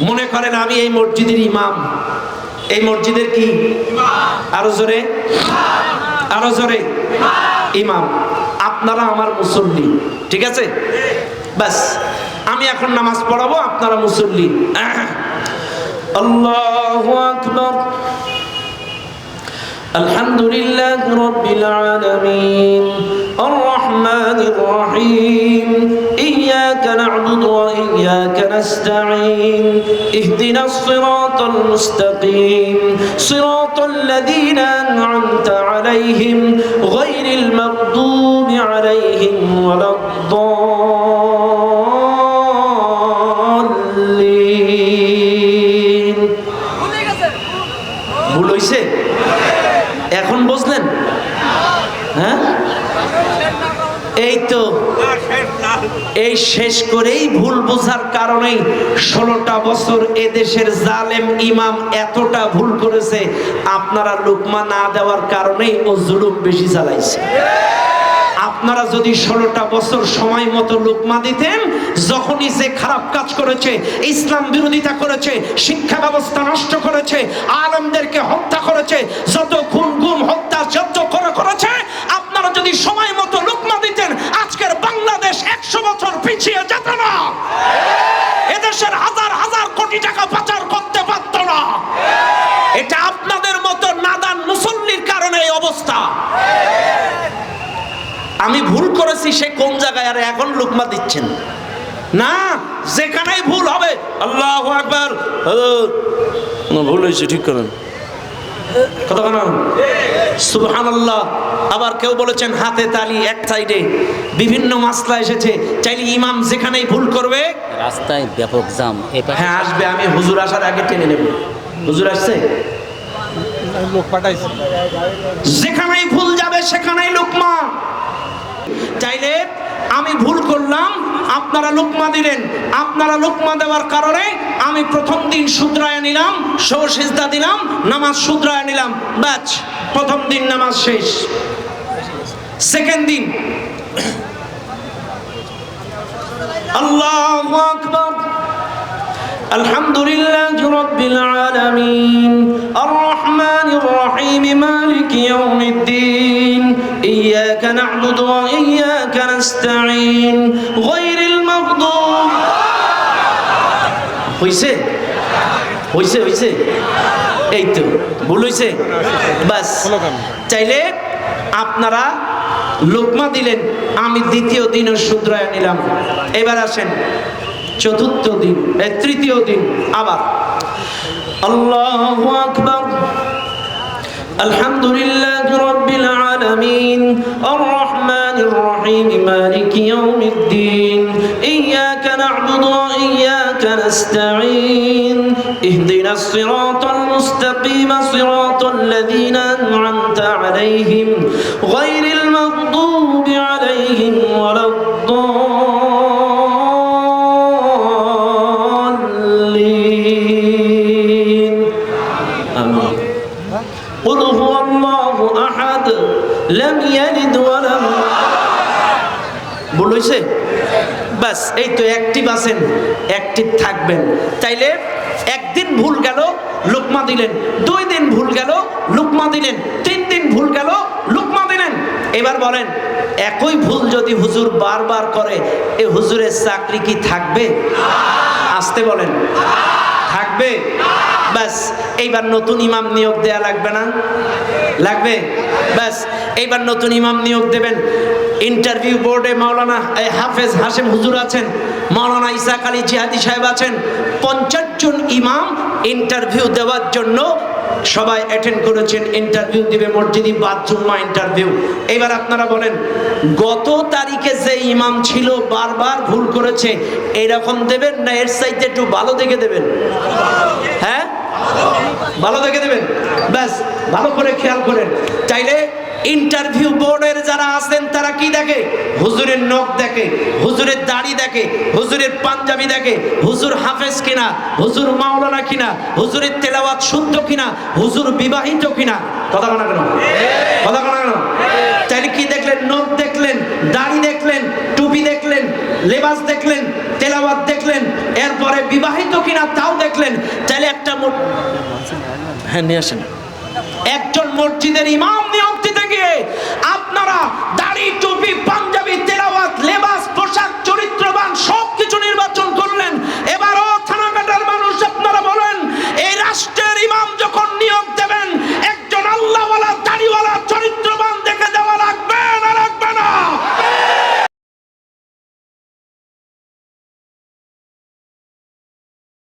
মনে করেন আমি এই মসজিদের ইমাম। এই মসজিদের কি? আরও জোরে। আরও জোরে। ইমাম। আপনারা আমার মুসল্লি। ঠিক আছে? বাস। আমি এখন নামাজ পড়াবো, আপনারা মুসল্লি। আল্লাহ আলহামদুলিল্লাহ الرحمن الرحيم إياك نعبد وإياك نستعين اهدنا الصراط المستقيم صراط الذين أنعمت عليهم غير المغضوب عليهم ولا الضالين ভুল হইছে এখন বুঝলেন হ্যাঁ এই তো, এই শেষ করেই ভুল বোঝার কারণেই ষোলোটা বছর এদেশের জালেম ইমাম এতটা ভুল করেছে, আপনারা লুকমা না দেওয়ার কারণেই ও জুলুম বেশি চালাইছে। আপনারা যদি ষোলোটা বছর সময় মতো লুকমা দিতেন, যখনই সে খারাপ কাজ করেছে, ইসলাম বিরোধিতা করেছে, শিক্ষা ব্যবস্থা নষ্ট করেছে, আলমদেরকে হত্যা করেছে, যত কোটি টাকা পাচার করতে পারত না। এটা আপনাদের মতো নাদান মুসল্লির কারণে এই অবস্থা। আমি ভুল করেছি সে কোন জায়গায়? আর এখন লুকমা দিচ্ছেন। না যেখানেই ভুল হবে আল্লাহ একবার ভুল হয়েছে ঠিক করেন। কথা বলেন। সুবহানাল্লাহ। আবার কেউ বলেছেন হাতে তালি এক সাইডে। বিভিন্ন মাসলা এসেছে। চাইলে ইমাম যেখানেই ভুল করবে। রাস্তায় ব্যাপক জাম। হ্যাঁ আসবে। আমি হুজুর আসার আগে টেনে নেব। হুজুর আসছে? লোক পাঠাইছে। যেখানেই ভুল যাবে সেখানেই লুকমা। চাইলে আমি ভুল করলাম আপনারা লুকমা দিলেন। আপনারা লুকমা দেওয়ার কারণে আমি প্রথম দিন শুদ্রায় নিলাম সৌসিজদা দিলাম নামাজ শুদ্রায় নিলাম ব্যাচ প্রথম দিন নামাজ শেষ সেকেন্ড দিন আল্লাহু আকবার الحمد لله رب العالمين الرحمن الرحيم مالك يوم الدين إياك نعبد وإياك نستعين غير المغضوب হইছে হইছে হইছে এই তো ভুল হইছে বাস চাইলে আপনারা লোকমা দিলেন আমি দ্বিতীয় দিনও শুধরায় নিলাম এবার আসেন চতুর্থ দিন এ, তৃতীয় দিন আবার আল্লাহু আকবার الحمد لله رب العالمين الرحمن الرحيم مالك يوم الدين إياك نعبد وإياك نستعين اهدنا الصراط المستقيم صراط الذين أنعمت عليهم غير المغضوب عليهم ولا الضالين آمين قل هو الله أحد لم يلد ولم ভুল হয়েছে ব্যাস এই তো অ্যাক্টিভ আছেন অ্যাক্টিভ থাকবেন তাইলে একদিন ভুল গেল, লুকমা দিলেন। দুই দিন ভুল গেল, লুকমা দিলেন। তিন দিন ভুল গেল, লুকমা দিলেন। এবার বলেন, একই ভুল যদি হুজুর বারবার করে, এ হুজুরের চাকরি কি থাকবে? আসতে বলেন। থাকবে? ব্যাস, এইবার নতুন ইমাম নিয়োগ দেয়া লাগবে না? লাগবে? ব্যাস, এইবার নতুন ইমাম নিয়োগ দেবেন। ইন্টারভিউ বোর্ডে মাওলানা হাফেজ হাসেম হুজুর আছেন, মাওলানা ইসাক আলী জিহাদি সাহেব আছেন। পঞ্চাশ জন ইমাম ইন্টারভিউ দেওয়ার জন্য সবাই অ্যাটেন্ড করেছেন, ইন্টারভিউ দিবে, মসজিদি বাথরুমা ইন্টারভিউ। এবার আপনারা বলেন, গত তারিখে যে ইমাম ছিল, বারবার ভুল করেছে, এরকম দেবেন না, এর সাইতে একটু ভালো দেখে দেবেন? হ্যাঁ? ভালো দেখে দেবেন? ব্যাস, ভালো করে খেয়াল করেন। চাইলে ইন্টারভিউ বোর্ডের যারা আছেন, তারা কি দেখে? হুজুরের নখ দেখে, হুজুরের দাড়ি দেখে, হুজুরের পাঞ্জাবি দেখে, হুজুর হাফেজ কিনা, হুজুর মাওলানা কিনা, হুজুরের তেলাওয়াত শুদ্ধ কিনা, হুজুর বিবাহিত কিনা? কথা বলা কেন? কথা বলা কেন? তাইলে কি দেখলেন? নখ দেখলেন, দাড়ি দেখলেন, টুপি দেখলেন, লেবাস দেখলেন, তেলাওয়াত দেখলেন, এরপরে বিবাহিত কিনা তাও দেখলেন। তাহলে একটা হ্যাঁ নিয়ে আসেন। একজন মসজিদের ইমাম নিয়োগ দিতে গিয়ে আপনারা দাড়ি টুপি তেলাওয়াত